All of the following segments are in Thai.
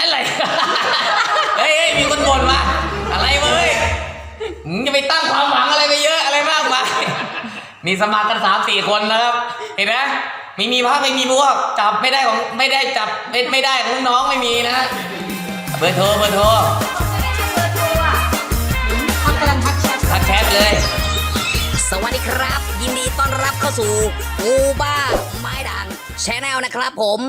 อะไร เฮ้ยเฮ้ยมีคนบ่นมาอะไรเว้ยมึงจะไปตั้งความหวังอะไรไปเยอะอะไรมากมายมีสมัครกันสามสี่คนนะครับ เห็นไหมไม่มีพระไม่มีพวก จับไม่ได้ของไม่ได้จับไม่ไม่ได้ของน้องไม่มีนะเบอร์โทรเบอร์โทรทักแชทเลย สวัสดีครับ ยินดีต้อนรับเข้าสู่กูบ้าไม้ด่างชแนลนะครับผม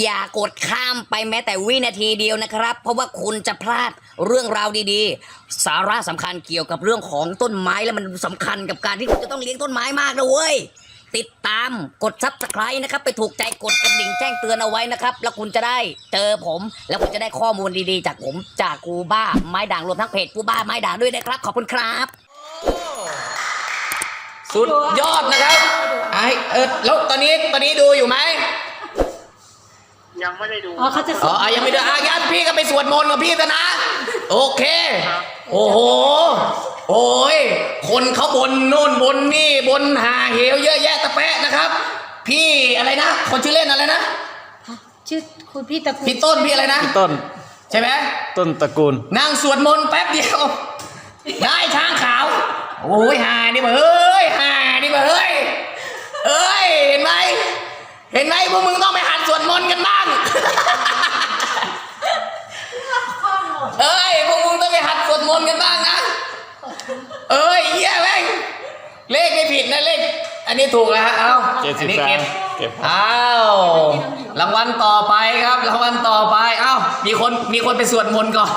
อย่ากดข้ามไปแม้แต่วินาทีเดียวนะครับ เพราะว่าคุณจะพลาดเรื่องราวดีๆ สาระสำคัญเกี่ยวกับเรื่องของต้นไม้และมันสำคัญกับการที่คุณจะต้องเลี้ยงต้นไม้มากนะเว้ย ติดตามกดซับสไครต์นะครับ ไปถูกใจกดกระดิ่งแจ้งเตือนเอาไว้นะครับ แล้วคุณจะได้เจอผม แล้วคุณจะได้ข้อมูลดีๆ จากผมจากกูบ้าไม้ด่างรวมทั้งเพจกูบ้าไม้ด่างด้วยนะครับ ขอบคุณครับ สุดยอดนะครับไอเออแล้วตอนนี้ตอนนี้ดูอยู่ไหม ยังไม่ได้ดูอ๋อเขาจะอ๋อยังไม่ดูอายันพี่ก็ไปสวดมนต์กับพี่ซะนะ โอเค โอ้โห โอ้ย คนเขาบนโน่นบนนี่บนหาเหวเยอะแยะตะแปะนะครับ พี่อะไรนะ คนชื่อเล่นอะไรนะ ชื่อคุณพี่ตะกูลพี่ต้นพี่อะไรนะ ต้นใช่ไหม ต้นตระกูล นั่งสวดมนต์แป๊บเดียว ได้ช้างขาว โอ้ยหานี่เบอเฮ้ยหานี่เบอเฮ้ยเอ้ย เห็นไหม เห็นไหมพวกมึงต้องไปหัดสวดมนต์กันบ้าง เอ้ยพวกมึงต้องไปหัดสวดมนต์กันบ้างนะ เอ้ยเฮียแม่งเลขไม่ผิดนะเลข อันนี้ถูกแล้วฮะเอาเจ็ดสิอับนนี้สามเก็บเก็บอ้าวรางวัลต่อไปครับรางวัลต่อไป เอ้ามีคนมีคนไปสวดมนต์ก่อน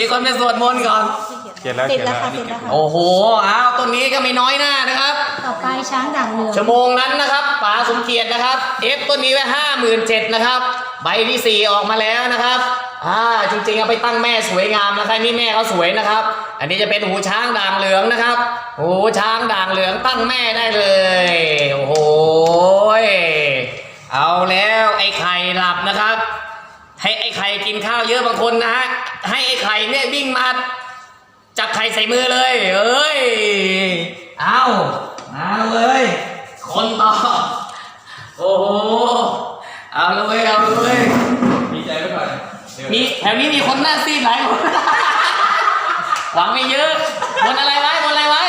มีคนไปสวดมนต์ก่อนเขียนแล้วติเขีด Dạ, ยนแล้วแล้วค่ะติดแล้วค่ะโอ้โห อ้าวต้นนี้ก็ไม่น้อยหน้านะครับ ต่อไปช้างด่างเหลืองชั่วโมงนั้นนะครับป๋าสมเกียรตินะครับเอฟต้นนี้ไว้ห้าหมื่นเจ็ดนะครับ ใบที่สี่ออกมาแล้วนะครับอ่าจริงๆเอาไปตั้งแม่สวยงามนะครับนี่แม่เขาสวยนะครับ อันนี้จะเป็นหูช้างด่างเหลืองนะครับหูช้างด่างเหลืองตั้งแม่ได้เลยโอ้โหยเอาแล้วไอ้ไข่หลับนะครับ ให้ไอ้ไข่กินข้าวเยอะบางคนนะฮะให้ไอ้ไข่เนี่ยวิ่งมาจับไข่ใส่มือเลย เอ้ย เอา มาเลย คนต่อ โอ้โห เอาเลยเอาเลยดีใจไว้ก่อนมีแถวนี้มีคนหน้าซีดหลายคนหวังไม่เยอะบนอะไรไว้บนอะไรไว้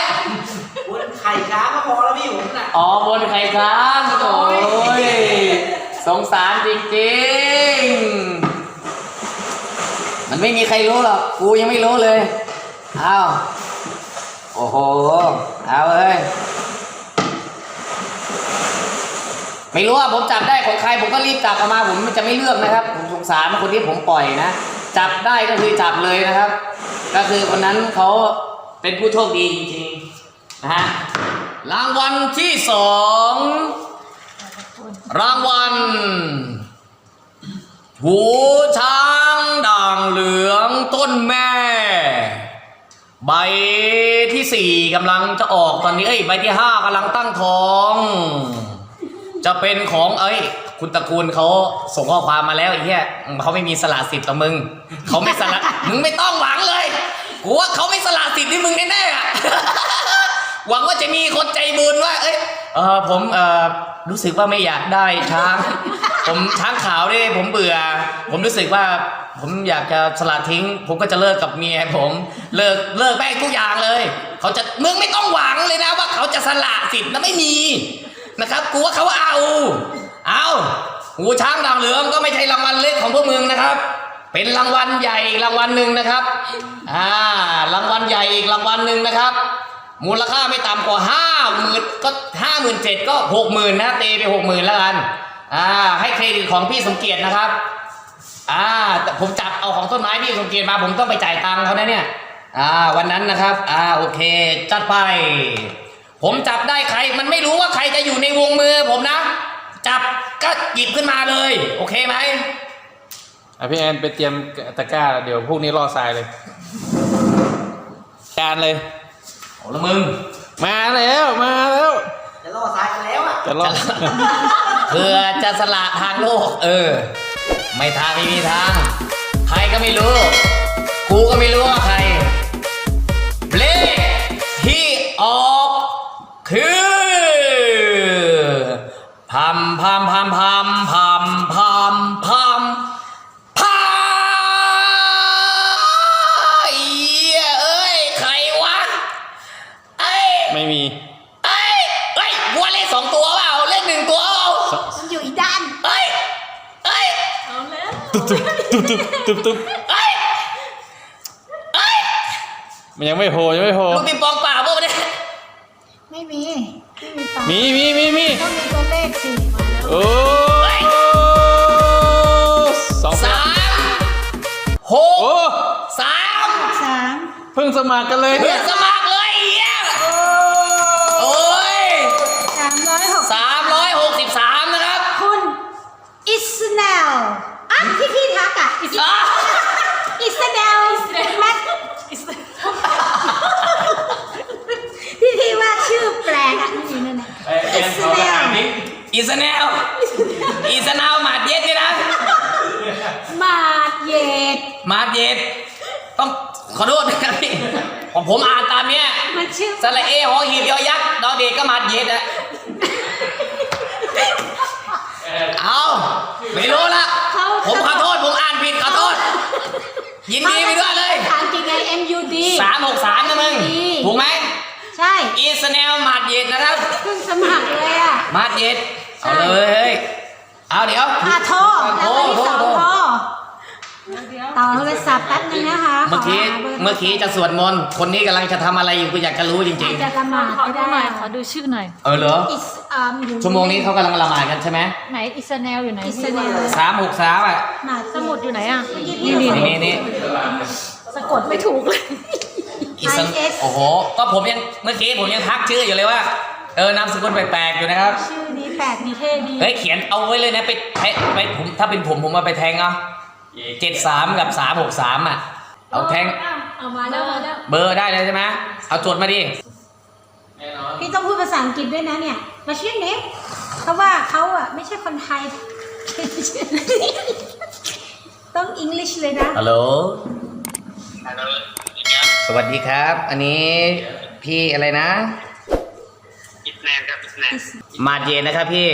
บนไข่ช้างก็พอแล้วพี่ผมน่ะ อ๋อบนไข่ค้างโอ้ยสงสารจริงๆ มันไม่มีใครรู้หรอก กูยังไม่รู้เลย เอาโอ้โห เอาเลย ไม่รู้ว่าผมจับได้ของใครผมก็รีบจับออกมาผมจะไม่เลือกนะครับผมสงสารคนที่ผมปล่อยนะ จับได้ก็คือจับเลยนะครับ ก็คือคนนั้นเขาเป็นผู้โชคดีจริงๆนะฮะรางวัลที่สองรางวัลหูช้างด่างเหลืองต้นแม่ ใบที่สี่กำลังจะออกตอนนี้เอ้ยใบที่ห้ากำลังตั้งท้อง จะเป็นของเอ้ย คุณตระกูลเขาส่งข้อความมาแล้วไอ้เหี้ยเขาไม่มีสละสิทธิ์ต่อมึงเขาไม่สละมึงไม่ต้องหวังเลยกูว่าเขาไม่สละสิทธิ์ที่มึงแน่ๆอะหวังว่าจะมีคนใจบุญว่า เอ้ยเออผมเออรู้สึกว่าไม่อยากได้ช้าง ผมช้างขาวนี่ผมเบื่อ ผมรู้สึกว่าผมอยากจะสละทิ้ง ผมก็จะเลิกกับเมียผมเลิกเลิกแม่งทุกอย่างเลย เขาจะมึงไม่ต้องหวังเลยนะว่า เขาจะสละสิทธิ์นะไม่มี นะครับ กูว่าเขาเอา เอาหูช้างด่างเหลืองก็ไม่ใช่รางวัลเล็กของพวกมึงนะครับ เป็นรางวัลใหญ่รางวัลหนึ่งนะครับ อ่า รางวัลใหญ่อีกรางวัลหนึ่งนะครับ มูลค่าไม่ต่ำกว่าห้าหมื่นก็ห้าหมื่นเจ็ดก็หกหมื่นนะเตไปหกหมื่นแล้วกัน อ่า ให้เครดิตของพี่สมเกียรตินะครับ อ่าแต่ผมจับเอาของต้นไม้พี่สมเกียรติมาผมต้องไปจ่ายตังค์เขานะเนี่ย อ่า วันนั้นนะครับ อ่า โอเค จัดไป ผมจับได้ใคร มันไม่รู้ว่าใครจะอยู่ในวงมือ ผมนะ จับก็หยิบขึ้นมาเลย โอเคไหมอะพี่แอนไปเตรียมตะกร้า เดี๋ยวพวกนี้ล่อทรายเลยการเลย โอ้ละมึง มาแล้วมาแล้ว จะล่อซ้ายกันแล้วอะ จะล่อเพื่อจะสละทางโลก เออ ไม่ทางไม่มีทาง ใครก็ไม่รู้ กูก็ไม่รู้ว่าใครามพามพามพามพามพามพามเอ้ยใครวะไอ้ไม่มีไอ้ไอ้วัวเลขสองตัวเปล่าเลขหนึ่งตัวเปล่ามันอยู่อีด้านไอ้ไอ้เอาแล้วตุ๊บตุ๊บตุ๊บตุ๊บไอ้ไอ้มันยังไม่โผล่ยังไม่โผล่ลูกปีปองเปล่าพวกเนี่ยไม่มี ไม่มีปากมีมีมีมี ต้องมีตัวเลขสิ โอ้สองสามหโอ้กสามสามเพิ่งสมัครกันเลยเพื่เนี่อยนสมัครเลยไอ้เหี้ยโอ้ย สามร้อยหก สามร้อยหกสิบสามนะครับ คุณอิสเนลอะที่พี่ทักอะอิส อะ อิสเนลแมทที่พี่ว่าชื่อแปลกอะนี่นั่นน่ะอิสเนล อี สแนลอีสแนลหมาดเย็ดนี่นะมาดเย็ดหมาดเย็ด ต้องขอโทษนะครับพี่ผมผมอ่านตามเนี้ยมันชื่อสระเอหอหีบยอยักษ์ดอเด็กก็หมาดเย็ดอะเอาไม่รู้ละเขาผมขอโทษผมอ่านผิดขอโทษ ยินดีไปด้วยเลยถามจริงไง MUD สามหกสามนะมึงดีถูกไหมใช่อีสแนลหมาดเย็ดนะครับเพิ่งสมัครเลยอะหมาดเย็ด เอาเลยเฮ้ยเอาเดี๋ยวอะโทรโทรแล้วที่โทรสองโทรโทรต่อโทรศัพท์แป๊บนึงนะคะเมื่อกี้ขหาบร์เมื่อกี้จะสวดมนต์คนนี้กำลังจะทำอะไรอยู่กูอยากจะรู้จริงอาจจะละหมาดขอไม่ดูได้หน่อยขอดูชื่อหน่อยๆเออเหรออิสอ่าอยู่ชั่วโมงนี้เขากำลังละหมาดกันใช่ไหมไหนอิสเนลอยู่ไหนอิสพี่เนลสามหกสามอะหมาดสมุดอยู่ไหนอะนี่นี่นี่นี่นี่นี่สะกดไม่ถูกเลยอีสันโอ้โหก็ผมยังเมื่อกี้ผมยังทักชื่ออยู่เลยว่าเออนามสกุลแปลกๆอยู่นะครับชื่อนี้ แปลกดีเท่ดีเฮ้ยเขียนเอาไว้เลยนะไปแทะไปผมถ้าเป็นผมผมมาไปแทงเอาเจ็ดสามกับสามหกสามอะ เอาแทง เอามาแล้วมาแล้วเบอร์ได้เลยใช่ไหมเอาจดมาดิแน่นอนพี่ต้องพูดภาษาอังกฤษด้วยนะเนี่ยมาชื่อเนมเพราะว่าเขาอะไม่ใช่คนไทย ต้องอังกฤษเลยนะฮัลโหลสวัสดีครับ อันนี้พี่อะไรนะ มาดเย็นนะครับพี่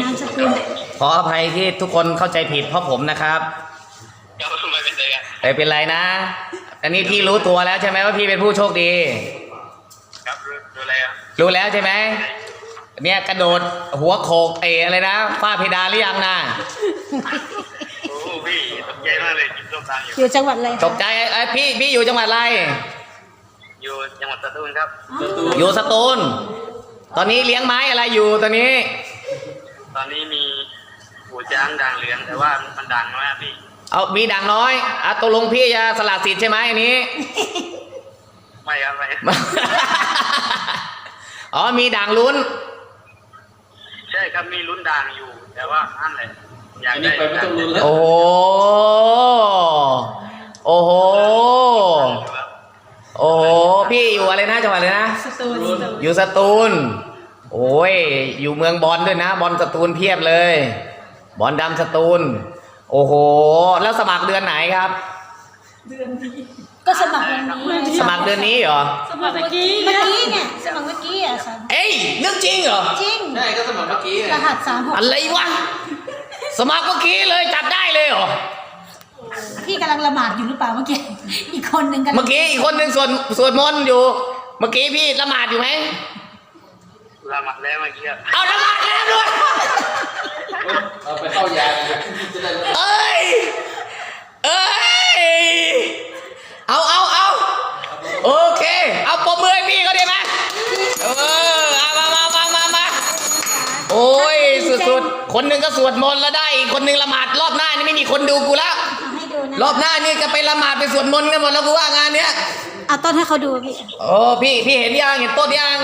นามสกุลขออภัยที่ทุกคนเข้าใจผิดเพราะผมนะครับก็ไม่เป็นไรครับไม่เป็นไรนะ อันนี้พี่รู้ตัวแล้วใช่ไหมว่าพี่เป็นผู้โชคดี ครับดูดูแลครับรู้แล้วใช่ไหมเนี่ยกระโดดหัวโขกเออะไรนะฝ้าเพดานหรือยังนะโอ้พี่ตกใจมากเลยกินส้มตำอยู่อยู่จังหวัดอะไรคะตกใจไอ้ยพี่พี่อยู่จังหวัดอะไร อยู่จังหวัดสตูลครับ อยู่สตูล ตอนนี้เลี้ยงไม้อะไรอยู่ตอนนี้ ตอนนี้มีหูจ้างด่างเหลืองแต่ว่ามันด่างน้อยอะพี่ เอามีด่างน้อยอะตกลงพี่จะสละสิทธิ์ใช่ไหมอันนี้ ไม่ครับไม่อ๋อมีด่างลุ้น ใช่ครับมีลุ้นด่างอยู่ แต่ว่านั่นแหละอยากอันได้นี้ไปไม่ต้องลุ้นแล้ว โอ้โห โอ้โห ครับ โอ้โห พี่อยู่อะไรนะจังหวัดอะไรนะ อยู่สตูล โอ้ย อยู่เมืองบอลด้วยนะ บอลสตูลเพียบเลย บอลดำสตูล โอ้โห แล้วสมัครเดือนไหนครับก็สมัครวันนี้สมัครเดือนนี้เหรอ สมัครเมื่อกี้เมื่อกี้เนี่ยสมัครเมื่อกี้อะค่ะเอ้ยเรื่องจริงเหรอ จริง ใช่ก็สมัครเมื่อกี้รหัสสามหกอะไรวะ สมัครเมื่อกี้เลยจับได้เลยเหรอพี่กำลังละหมาดอยู่หรือเปล่าเมื่อกี้ อีกคนหนึ่งกำลังเมื่อกี้อีกคนหนึ่งสวดสวดมนต์อยู่ เมื่อกี้พี่ละหมาดอยู่ไหมละหมัดแล้วเมื่อกี้ครับเอาละหมาดแล้วด้วยเอาไปเข้ายาเลยจะได้เอ้ยเอ้ยเอาเอาเอาโอเค เอาปมมือให้พี่เขาได้ไหมเออเอามามามามามาโอ้ยสุดๆคนหนึ่งก็สวดมนต์แล้วได้อีกคนหนึ่งละหมาดรอบหน้านี่ไม่มีคนดูกูแล้วเอาให้ดูนะรอบหน้านี่จะไปละหมาดไปสวดมนต์กันหมดแล้วกูว่างานเนี้ย เอาต้นให้เขาดูพี่โอ้พี่พี่เห็นยังเห็นต้นยัง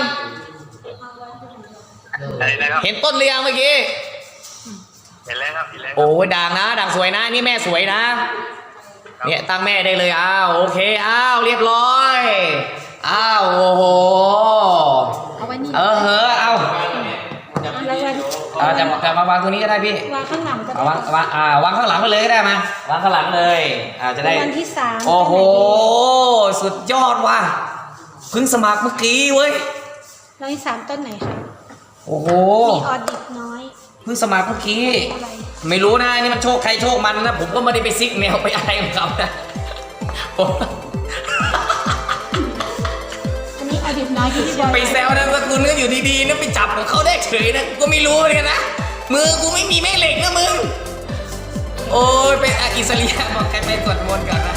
อะไรนะครับเห็นต้นหรือยังเมื่อกี้เห็นแล้วครับเห็นแล้วครับโอ้ยด่างนะด่างสวยนะนี่แม่สวยนะ เนี่ยตั้งแม่ได้เลยอ้าวโอเคอ้าวเรียบร้อยอ้าวโอ้โหเอาไว้นี่เออเหอะเอา แล้ววัน เอาจะจะมาวางตรงนี้ก็ได้พี่วางข้างหลังก็เอาได้วางวางอ่าวางข้างหลังไปเลยก็ได้มาวางข้างหลังเลยอ่าจะได้วันที่สามโอ้โหสุดยอดว่ะเพิ่งสมัครเมื่อกี้เว้ยวันที่สามต้นไหนคะโอ้โหมีออดิตน้อยเพิ่งสมัครเมื่อกี้อะไรไม่รู้นะนี่มันโชคใครโชคมันนะผมก็ไม่ได้ไปซิกแนวไปอะไรของเขานะผม อันนี้ออดิตน้อยที่บอยไปแซวนะสกุลก็อยู่ดีๆนะไปจับของเขาได้เฉยนะกูก็ไม่รู้เลยนะมือกูไม่มีแม่เหล็กนะมึง โอ้ยเป็นอิสเลียบอกแกไปสวดมนต์ก่อนนะ